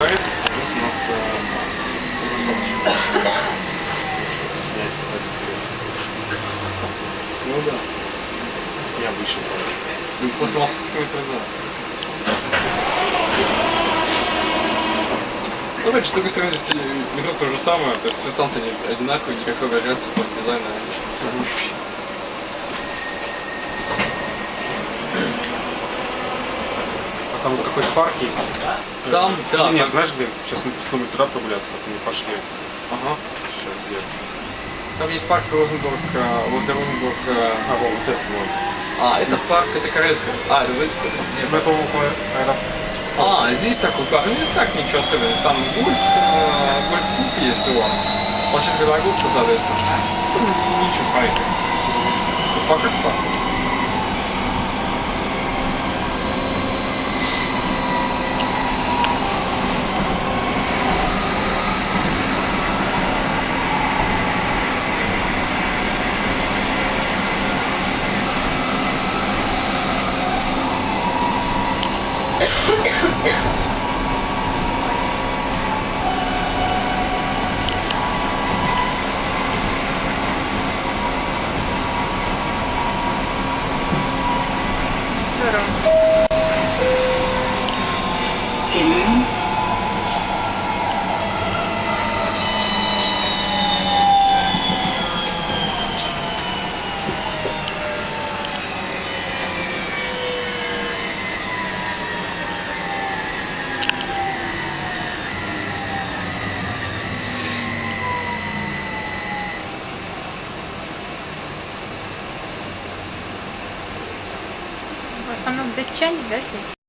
Здесь у нас э, интереса. Ну да. Необычно. Ну, после московского метро, да. Ну, опять же, с другой стороны, здесь метро то же самое, то есть все станции одинаковые, никакой вариации по дизайну. Там вот какой-то парк есть? Там, да, Нет, знаешь где? Сейчас мы снова туда прогуляться, как мы пошли. Ага. Сейчас где? Там есть парк Розенбург, э, возле Розенбург. э, А, вот, вот это вот. А, это парк, это Королевская. А, это, вы- нет, Это около аэропорта. А, здесь такой парк, ну здесь так ничего особенного. Там гольф, э, гольф-клуб есть, вот. Площадка для гольфа, соответственно. Там ничего, смотрите. Что как парк. Ja. Mhm. В основном датчане, да, здесь?